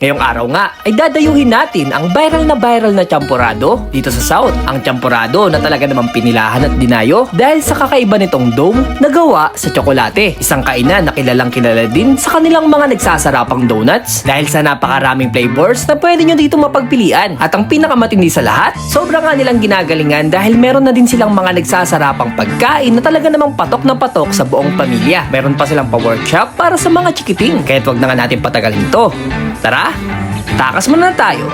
Ngayong araw nga ay dadayuhin natin ang viral na viral na champurado dito sa South. Ang champurado na talaga namang pinilahan at dinayo dahil sa kakaiba nitong dome na gawa sa tsokolate. Isang kainan na kilalang kilala din sa kanilang mga nagsasarapang donuts dahil sa napakaraming flavors na pwede nyo dito mapagpilian. At ang pinakamatindi sa lahat, sobrang nga nilang ginagalingan dahil meron na din silang mga nagsasarapang pagkain na talaga namang patok na patok sa buong pamilya. Meron pa silang pa-workshop para sa mga chikiting. Kaya't wag na nga natin patagalin to. Tara, takas muna tayo.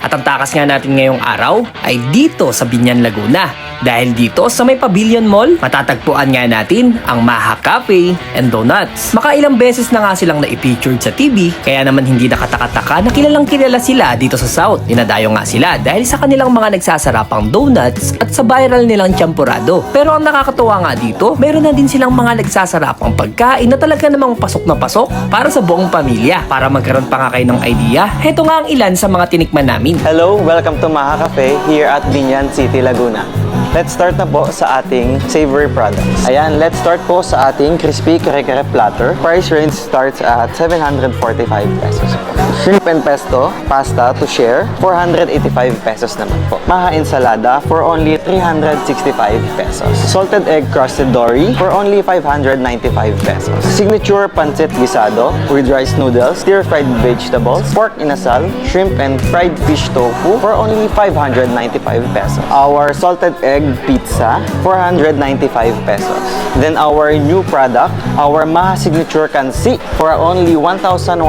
At ang takas nga natin ngayong araw ay dito sa Binyan, Laguna. Dahil dito sa may Pavilion Mall, matatagpuan nga natin ang Maha Cafe and Donuts. Makailang beses na nga silang na-featured sa TV, kaya naman hindi nakataka-taka na kilalang kilala sila dito sa South. Dinadayo nga sila dahil sa kanilang mga nagsasarapang donuts at sa viral nilang champurado. Pero ang nakakatuwa nga dito, meron na din silang mga nagsasarapang pagkain na talaga namang pasok na pasok para sa buong pamilya. Para magkaroon pa nga kayo ng idea, heto nga ang ilan sa mga tinikman namin. Hello, welcome to Maha Cafe here at Binyan City, Laguna. Let's start na po sa ating savory products. Ayan, let's start po sa ating crispy kare-kare platter. Price range starts at 745 pesos. Shrimp and pesto, pasta to share, 485 pesos naman po. Maha ensalada for only 365 pesos. Salted egg crusted dory for only 595 pesos. Signature pancit guisado with rice noodles, stir-fried vegetables, pork inasal, shrimp and fried fish tofu for only 595 pesos. Our salted egg pizza, 495 pesos. Then our new product, our Maha Signature Kansi for only 1,195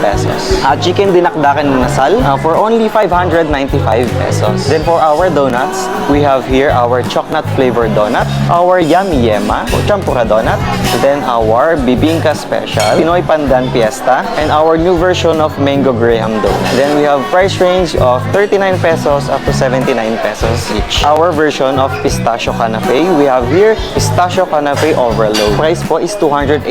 pesos. Uh, chicken dinakdakan nasal uh, for only 595 pesos. Then for our donuts, we have here our chocolate flavored donut, our yummy yema, champura donut, then our bibingka special, Pinoy Pandan Fiesta, and our new version of mango graham donut. Then we have price range of 39 pesos up to 79 pesos each. Our version of pistachio canape, we have here pistachio canape overload. Price po is 285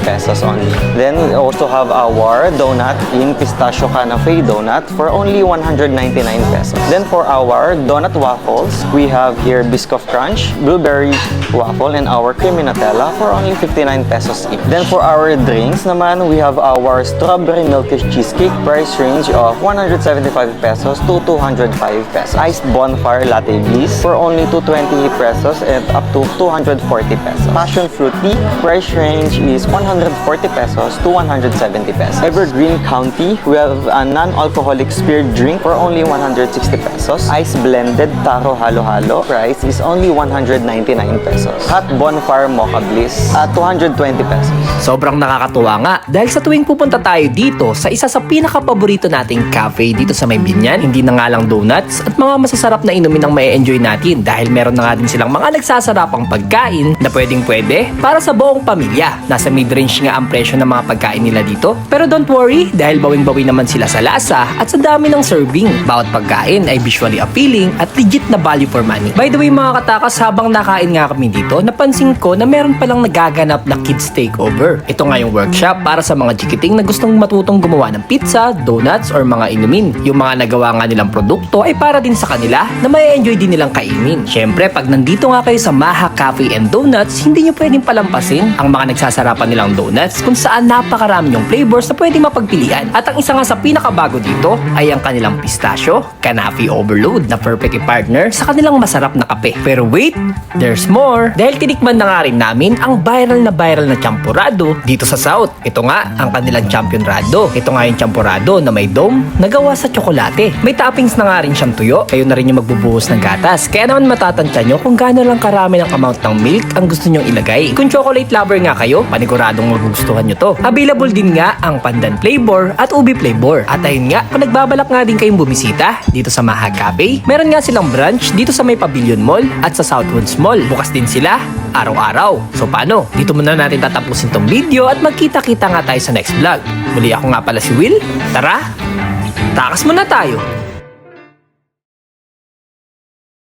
pesos only. Then we also have our donut in pistachio canape donut for only 199 pesos. Then for our donut waffles, we have here Biscoff Crunch, blueberry waffle, and our creamy Nutella for only 59 pesos each. Then for our drinks naman, we have our strawberry milk cheesecake price range of 175 pesos to 205 pesos. Iced bonfire latte bliss for only 220 pesos and up to 240 pesos. Passion fruit tea price range is 140 pesos to 170 pesos. Evergreen County, we have a non-alcoholic spirit drink for only 160 pesos. Ice blended taro halo-halo price is only 199 pesos. Hot bonfire mocha bliss at 220 pesos. Sobrang nakakatuwa nga dahil sa tuwing pupunta tayo dito sa isa sa pinaka-paborito nating cafe dito sa may binyan, hindi na nga lang donuts at mga masasarap na inumin ang may enjoy natin dahil meron na nga din silang mga nagsasarapang pagkain na pwedeng pwede para sa buong pamilya. Nasa mid-range nga ang presyo ng mga pagkain nila dito. Pero don't worry dahil bawing-bawi naman sila sa lasa at sa dami ng serving. Bawat pagkain ay visually appealing at legit na value for money. By the way mga katakas, habang nakain nga kami dito, napansin ko na meron palang nagaganap na kids takeover. Ito nga yung workshop para sa mga chikiting na gustong matutong gumawa ng pizza, donuts, or mga inumin. Yung mga nagawa nga nilang produkto ay para din sa kanila na may enjoy din nilang kainin. Syempre, pag nandito nga kayo sa Maha Cafe and Donuts, hindi nyo pwedeng palampasin ang mga nagsasarapan nilang donuts kung saan napakarami yung flavors na pwedeng mapagpilian. At ang isa nga sa pinakabago dito ay ang kanilang pistachio, Canafe Overload na perfect partner sa kanilang masarap na kape. Pero wait, there's more. Dahil tinikman na nga rin namin ang viral na viral na champurado dito sa South. Ito nga ang kanilang champion rado. Ito nga yung champurado na may dome na gawa sa tsokolate. May toppings na nga rin siyang tuyo. Kayo na rin yung magbubuhos ng gatas. Kaya naman matatansya nyo kung gaano lang karami ng amount ng milk ang gusto nyong ilagay. Kung chocolate lover nga kayo, paniguradong magugustuhan nyo to. Available din nga ang pandan flavor at ubi flavor. At ayun nga, kung nagbabalak nga din kayong bumisita dito sa Maha Cafe, meron nga silang branch dito sa may Pavilion Mall at sa Southwoods Mall. Bukas din sila araw-araw. So paano? Dito muna natin tatapusin tong video at magkita-kita nga tayo sa next vlog. Muli ako nga pala si Will. Tara, takas muna tayo.